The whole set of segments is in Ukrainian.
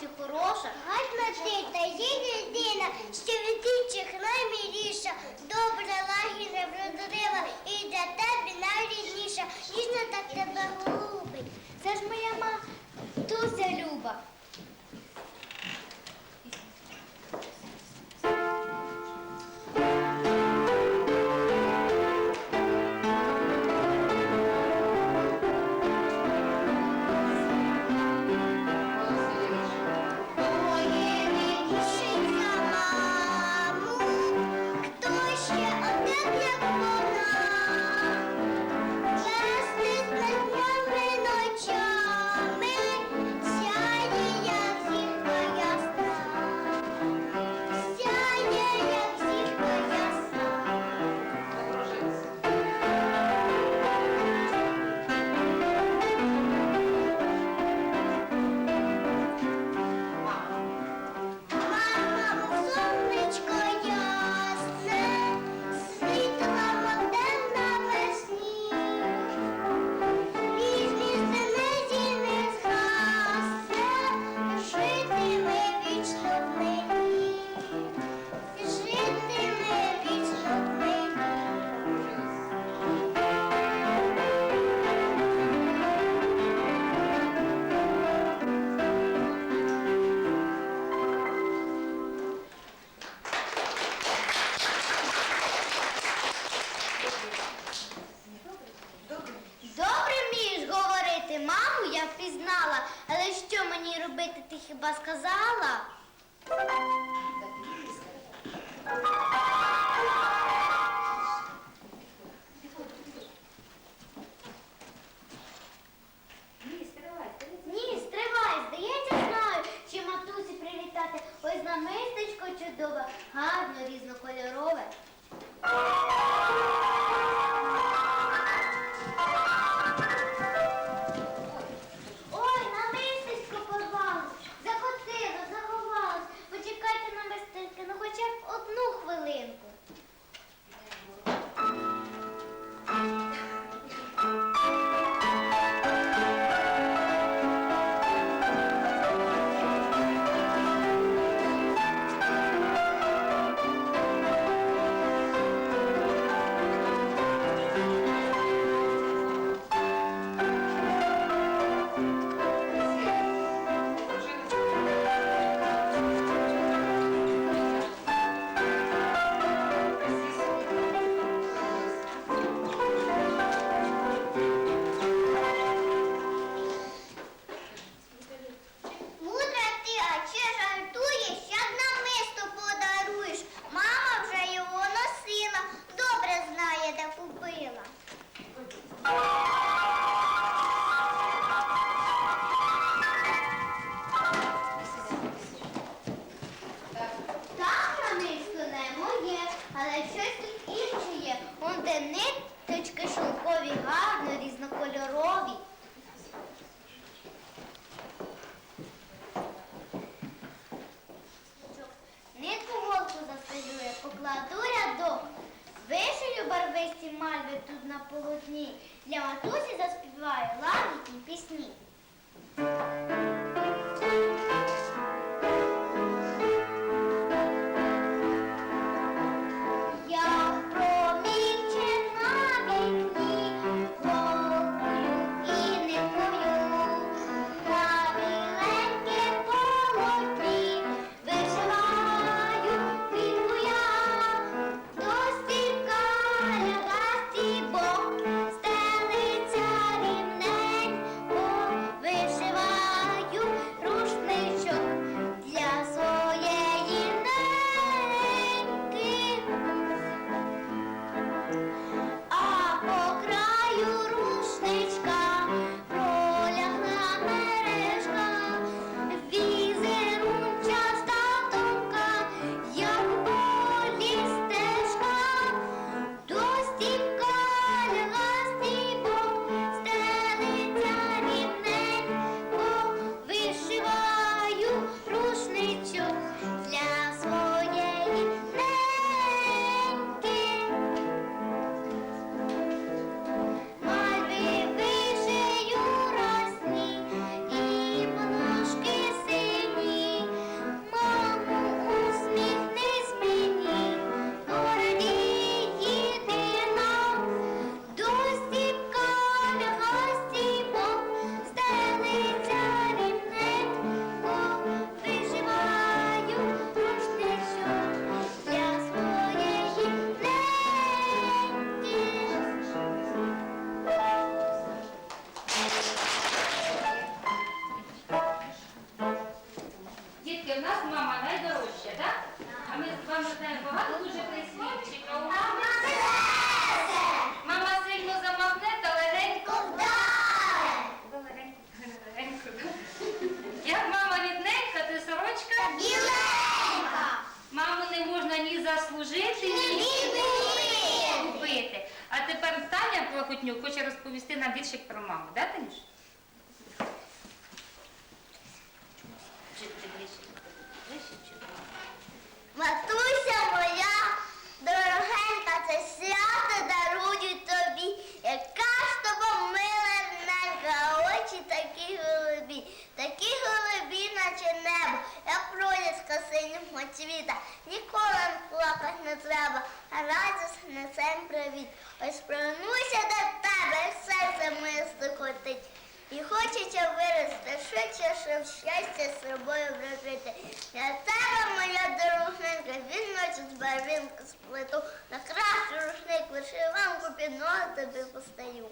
чи хороша. Гарна дитина, її людина, що від інших наймиліша, добра, лагідна, вродлива і для тебе найрідніша. Ніжно так тебе голубить. Це ж моя ма, дуже люба. здоба гарно різнокольорове. Для матусі так? А ми з вами знаємо багато дуже прислівчик. А у мама сильно замахне та легенько. Легенько. Як мама рідненька, то сорочка. Біленька. Маму не можна ні заслужити, ні купити. А тепер Таня Плахотнюк хоче розповісти нам віршик про маму, да, Танюш? Вражити. Я тебе, моя дорожненька, він ночі з барвінку сплету, на кращу рушник вишиванку під ноги тобі постаю.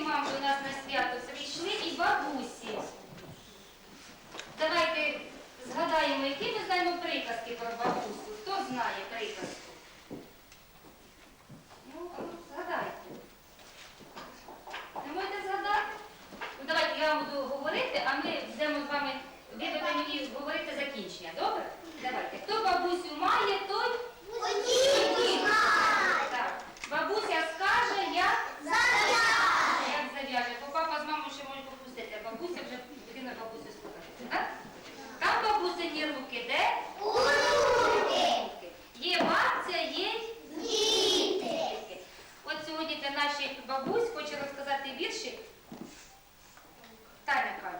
А ще крім нас на свято прийшли і бабусі. Давайте згадаємо, які ми знаємо приказки про бабусю. Хто знає приказку? Ну, а ну, згадайте. Не можете згадати? Ну, давайте я вам буду говорити, а ми будемо з вами, ви будете мені говорити закінчення, добре? Давайте. Хто бабусю має, той так. Бабуся скаже, як зав'яже. Бо папа з мамою ще може попустити, а бабуся вже дитина бабусю слухати. Так? Там бабусині руки, де? Руки. Є бабця, є діти. От сьогодні для наших бабусь хочу розказати віршик. Таня каже.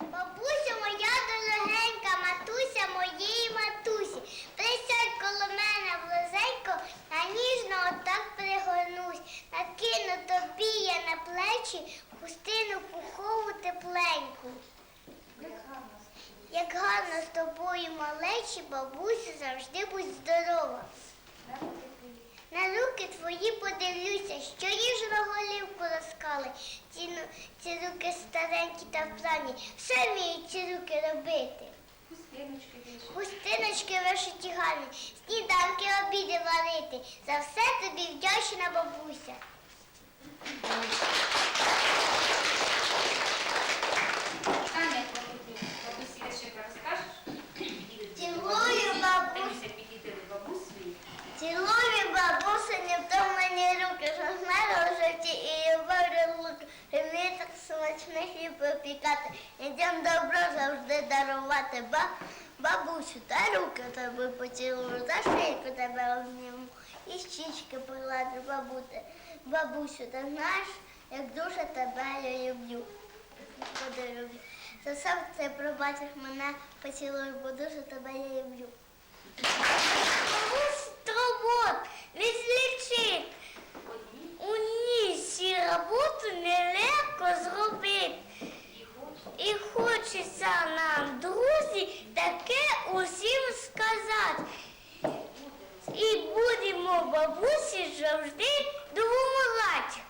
Бабуся моя дорогенька, матуся моєї матусі, присядь коло мене близенько, а ніжно отак пригорнусь, накину тобі я на плечі хустину пухову тепленьку. Як гарно з тобою малечі, бабуся, завжди будь здорова. На руки твої подивлюся, що ніжно голівку розкали. Ці, ну- ці руки старенькі та вбрані, все вміють ці руки робити. Хустиночки вишиті гарні, сніданки обіди варити. За все тобі вдячна бабуся. Таня, бабусі ще розкажеш? Не в мені руки, що в мене в житті і вибрав лук. Вітер смачний хліб попікати. Ідем добро завжди дарувати. Ба Бабусю, та руки тебе поцілую, та шийку тебе обніму. І щічки погладжу бабути. Бабусю, ти знаєш, як дуже тебе я люблю. Господи, люблю. За все це пробачиш мене, поцілуй, бо дуже тебе я люблю. Стробот, відлічить. У нісі роботу нелегко зробити. І хочеться нам, друзі, таке усім сказати. І будемо бабусі завжди допомагати.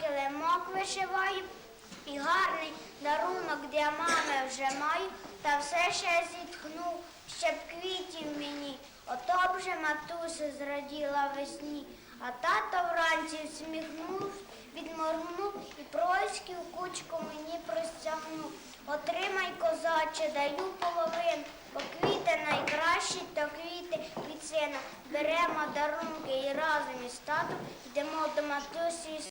Килимок вишиваю, і гарний дарунок для мами вже маю, та все ще зітхнув, ще б квітів мені. Ото б же матуся зраділа весні, а тато вранці всміхнув, відморгнув і пройський у кучку мені простягнув. Отримай, козаче, даю половину, бо квіти найкращі, то квіти від сина. Беремо дарунки і разом із татом йдемо до матусі.